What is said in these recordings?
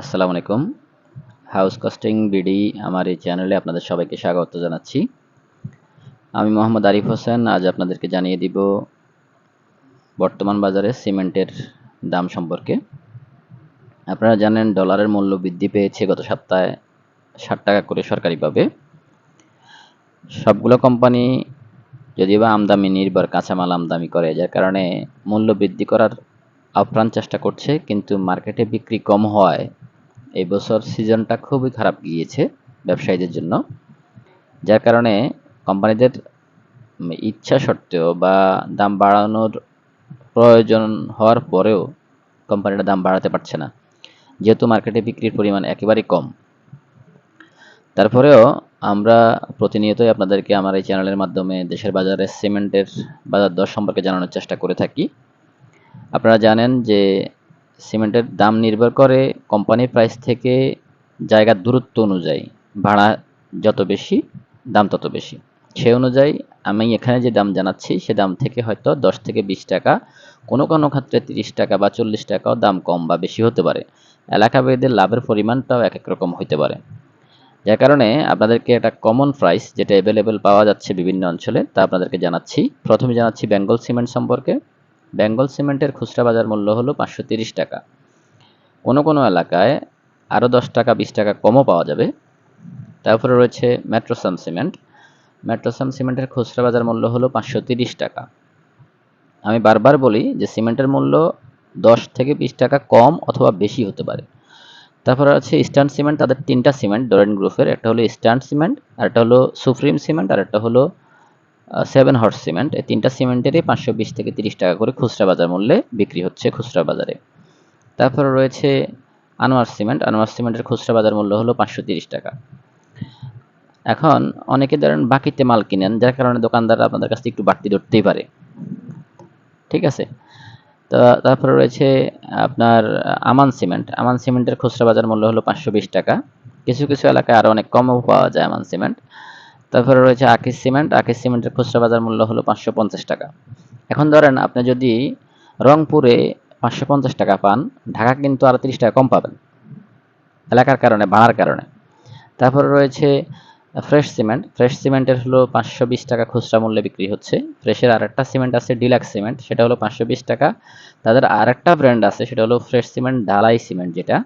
আসসালামু আলাইকুম। House costing BD আমার এই চ্যানেলে আপনাদের সবাইকে স্বাগত জানাচ্ছি। আমি মোহাম্মদ আরিফ হোসেন, আজ আপনাদেরকে জানিয়ে দিব বর্তমান বাজারে সিমেন্টের দাম সম্পর্কে। আপনারা জানেন, ডলারের মূল্য বৃদ্ধি পেয়েছে গত সপ্তাহে ষাট টাকা করে সরকারিভাবে। সবগুলো কোম্পানি যদিও বা আমদানি নির্ভর কাঁচামাল আমদানি করে, যার কারণে মূল্য বৃদ্ধি করার আপ্রাণ চেষ্টা করছে, কিন্তু মার্কেটে বিক্রি কম হওয়ায় এই বছর সিজনটা খুবই খারাপ গিয়েছে ব্যবসায়ীদের জন্য, যার কারণে কোম্পানিদের ইচ্ছা সত্ত্বেও বা দাম বাড়ানোর প্রয়োজন হওয়ার পরেও কোম্পানিটা দাম বাড়াতে পারছে না। যেহেতু মার্কেটে বিক্রির পরিমাণ একেবারেই কম। তারপরেও আমরা প্রতিনিয়তই আপনাদেরকে আমার এই চ্যানেলের মাধ্যমে দেশের বাজারে সিমেন্টের বাজার দর সম্পর্কে জানানোর চেষ্টা করে থাকি। আপনারা জানেন যে সিমেন্টের দাম নির্ভর করে কোম্পানির প্রাইস থেকে জায়গার দূরত্ব অনুযায়ী ভাড়া যত বেশি, দাম তত বেশি। সে অনুযায়ী আমি এখানে যে দাম জানাচ্ছি, সে দাম থেকে হয়তো দশ থেকে বিশ টাকা, কোনো কোনো ক্ষেত্রে তিরিশ টাকা বা চল্লিশ টাকাও দাম কম বা বেশি হতে পারে। এলাকা ভেদে লাভের পরিমাণটাও এক এক রকম হতে পারে। যার কারণে আপনাদেরকে একটা কমন প্রাইস যেটা অ্যাভেলেবেল পাওয়া যাচ্ছে বিভিন্ন অঞ্চলে, তা আপনাদেরকে জানাচ্ছি। প্রথমে জানাচ্ছি বেঙ্গল সিমেন্ট সম্পর্কে। বেঙ্গল সিমেন্টের খুচরা বাজার মূল্য হলো পাঁচশো টাকা। কোনো কোনো এলাকায় আরও দশ টাকা, বিশ টাকা কমও পাওয়া যাবে। তারপরে রয়েছে মেট্রোসাম সিমেন্ট। মেট্রোসাম সিমেন্টের খুচরা বাজার মূল্য হলো পাঁচশো টাকা। আমি বারবার বলি যে সিমেন্টের মূল্য দশ থেকে বিশ টাকা কম অথবা বেশি হতে পারে। তারপরে আছে ইস্টার্ন সিমেন্ট, তাদের তিনটা সিমেন্ট, ডোরেন গ্রুপের। একটা হলো ইস্টার্ন সিমেন্ট, আর একটা হলো সুপ্রিম সিমেন্ট, আর একটা হলো সেভেন হর্স সিমেন্ট এই তিনটা সিমেন্টেরই পাঁচশো বিশ থেকে তিরিশ টাকা করে খুচরা বাজার মূল্যে বিক্রি হচ্ছে খুচরা বাজারে। তারপরে রয়েছে আনোয়ার সিমেন্ট আনোয়ার সিমেন্টের খুচরা বাজার মূল্য হলো পাঁচশো তিরিশ টাকা। এখন অনেকে ধরেন বাকিতে মাল কিনেন, যার কারণে দোকানদার আপনাদের কাছ থেকে একটু বাড়তি ধরতেই পারে। ঠিক আছে? তো তারপরে রয়েছে আপনার আমান সিমেন্ট আমান সিমেন্টের খুচরা বাজার মূল্য হলো পাঁচশো বিশ টাকা। কিছু কিছু এলাকায় আরও অনেক কমও পাওয়া যায় আমান সিমেন্ট তারপরে রয়েছে আকিস সিমেন্ট। আকিস সিমেন্টের খুচরা বাজার মূল্য হলো পাঁচশো পঞ্চাশ টাকা। এখন ধরেন আপনি যদি রংপুরে পাঁচশো পঞ্চাশ টাকা পান, ঢাকা কিন্তু আরও তিরিশ টাকা কম পাবেন। এলাকার কারণে, ভাড়ার কারণে। তারপরে রয়েছে ফ্রেশ সিমেন্ট। ফ্রেশ সিমেন্টের হলো পাঁচশো বিশ টাকা খুচরা মূল্যে বিক্রি হচ্ছে। ফ্রেশের আরেকটা সিমেন্ট আছে ডিলাক্স সিমেন্ট, সেটা হলো পাঁচশো বিশ টাকা। তাদের আরেকটা ব্র্যান্ড আছে, সেটা হলো ফ্রেশ সিমেন্ট ডালাই সিমেন্ট যেটা,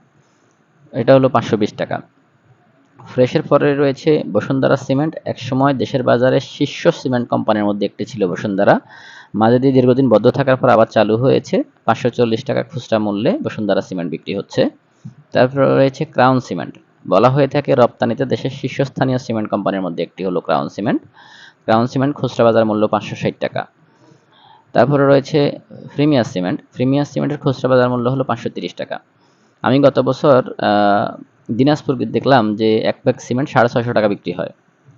এটা হলো পাঁচশো বিশ টাকা। ফ্রেশের পরে রয়েছে বসুন্ধরা সিমেন্ট। একসময় দেশের বাজারে শীর্ষ সিমেন্ট কোম্পানির মধ্যে একটি ছিল বসুন্ধরা। মাঝে দিয়ে দীর্ঘদিন বদ্ধ থাকার পর আবার চালু হয়েছে। পাঁচশো চল্লিশ টাকা খুচরা মূল্যে বসুন্ধরা সিমেন্ট বিক্রি হচ্ছে। তারপর রয়েছে ক্রাউন সিমেন্ট। বলা হয়ে থাকে, রপ্তানিতে দেশের শীর্ষস্থানীয় সিমেন্ট কোম্পানির মধ্যে একটি হলো ক্রাউন সিমেন্ট। ক্রাউন সিমেন্ট খুচরা বাজার মূল্য পাঁচশো ষাট টাকা। তারপরে রয়েছে প্রিমিয়ার সিমেন্ট। প্রিমিয়ার সিমেন্টের খুচরা বাজার মূল্য হলো পাঁচশো তিরিশ টাকা। আমি গত বছর দিনাজপুর দেখলাম যে এক প্যাক সিমেন্ট সাড়ে ছয়শো টাকা বিক্রি হয়।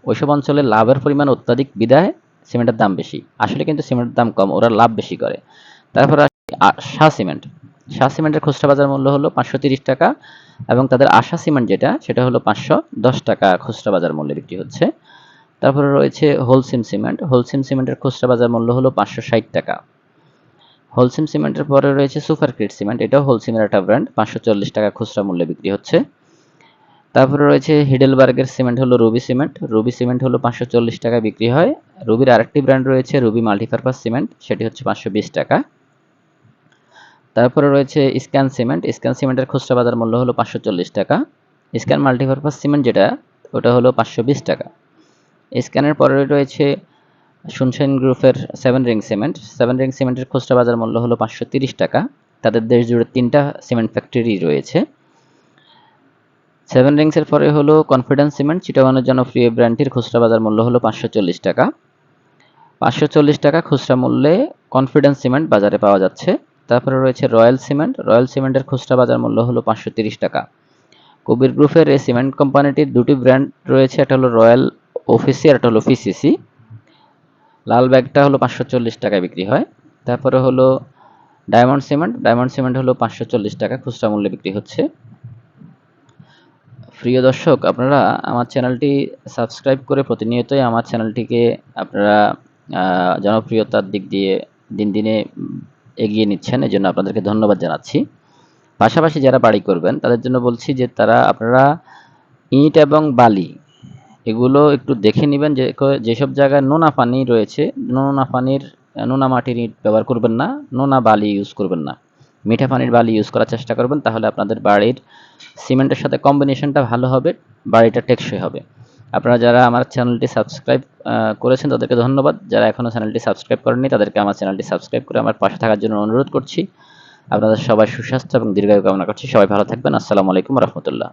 ওইসব অঞ্চলে লাভের পরিমাণ অত্যাধিক, বিদায় সিমেন্টের দাম বেশি। আসলে কিন্তু সিমেন্টের দাম কম, ওরা লাভ বেশি করে। তারপর শাহ সিমেন্ট। শাহ সিমেন্টের খুচরা বাজার মূল্য হলো পাঁচশো তিরিশ টাকা এবং তাদের আশা সিমেন্ট যেটা, সেটা হলো পাঁচশো দশ টাকা খুচরা বাজার মূল্যে বিক্রি হচ্ছে। তারপরে রয়েছে হোলসিম সিমেন্ট। হোলসিম সিমেন্টের খুচরা বাজার মূল্য হলো পাঁচশো ষাট টাকা। হোলসিম সিমেন্টের পরে রয়েছে সুপার ক্রিট সিমেন্ট। এটাও হোলসিমের একটা ব্র্যান্ড, পাঁচশো চল্লিশ টাকা খুচরা মূল্যে বিক্রি হচ্ছে। তারপরে রয়েছে হিডেলবার্গের সিমেন্ট হলো রুবি সিমেন্ট। রুবি সিমেন্ট হলো পাঁচশো চল্লিশ টাকা বিক্রি হয়। রুবির আরেকটি ব্র্যান্ড রয়েছে, রুবি মাল্টিপারপাস সিমেন্ট, সেটি হচ্ছে পাঁচশো বিশ টাকা। তারপরে রয়েছে স্ক্যান সিমেন্ট। স্ক্যান সিমেন্টের খুচরা বাজার মূল্য হলো পাঁচশো চল্লিশ টাকা। স্ক্যান মাল্টিপারপাস সিমেন্ট যেটা, ওটা হলো পাঁচশো বিশ টাকা। স্ক্যানের পরে রয়েছে সুনশাইন গ্রুপের seven ring cement. Seven ring সিমেন্টের খুচরা বাজার মূল্য হলো পাঁচশো তিরিশ টাকা। তাদের দেশ জুড়ে তিনটা সিমেন্ট ফ্যাক্টরি রয়েছে। সেভেন রিংসের পরে হলো কনফিডেন্স সিমেন্ট চিটাগানের জনপ্রিয় ব্র্যান্ডটির খুচরা বাজার মূল্য হলো পাঁচশো চল্লিশ টাকা। পাঁচশো চল্লিশ টাকা খুচরা মূল্যে কনফিডেন্স সিমেন্ট বাজারে পাওয়া যাচ্ছে। তারপরে রয়েছে রয়্যাল সিমেন্ট রয়্যাল সিমেন্টের খুচরা বাজার মূল্য হলো পাঁচশো তিরিশ টাকা। কবির গ্রুপের এই সিমেন্ট কোম্পানিটির দুটি ব্র্যান্ড রয়েছে, একটা হলো রয়্যাল অফিসি আর একটা হলো পিসিসি লাল ব্যাগটা হলো পাঁচশো চল্লিশ টাকায় বিক্রি হয়। তারপরে হলো ডায়মন্ড সিমেন্ট ডায়মন্ড সিমেন্ট হলো পাঁচশো চল্লিশ টাকা খুচরা মূল্যে বিক্রি হচ্ছে। প্রিয় দর্শক, আপনারা আমার চ্যানেলটি সাবস্ক্রাইব করে প্রতিনিয়তই আমার চ্যানেলটিকে আপনারা জনপ্রিয়তার দিক দিয়ে দিন দিনে এগিয়ে নিচ্ছেন। এই জন্য আপনাদেরকে ধন্যবাদ জানাচ্ছি। পাশাপাশি যারা বাড়ি করবেন, তাদের জন্য বলছি যে তারা, আপনারা ইট এবং বালি, এগুলো একটু দেখে নেবেন। যে যেসব জায়গায় নোনা পানি রয়েছে, নোনা পানির, নোনা মাটির ইট ব্যবহার করবেন না, নোনা বালি ইউজ করবেন না। মিঠা পানির বালি ইউজ করার চেষ্টা করবেন, তাহলে আপনাদের বাড়ির সিমেন্টের সাথে কম্বিনেশনটা ভালো হবে, বাড়িটা টেকসই হবে। আপনারা যারা আমার চ্যানেলটি সাবস্ক্রাইব করেছেন, তাদেরকে ধন্যবাদ। যারা এখনও চ্যানেলটি সাবস্ক্রাইব করেননি, তাদেরকে আমার চ্যানেলটি সাবস্ক্রাইব করে আমার পাশে থাকার জন্য অনুরোধ করছি। আপনাদের সবাই সুস্বাস্থ্য এবং দীর্ঘায়ু কামনা করছি। সবাই ভালো থাকবেন। আসসালামু আলাইকুম রহমতুল্লাহ।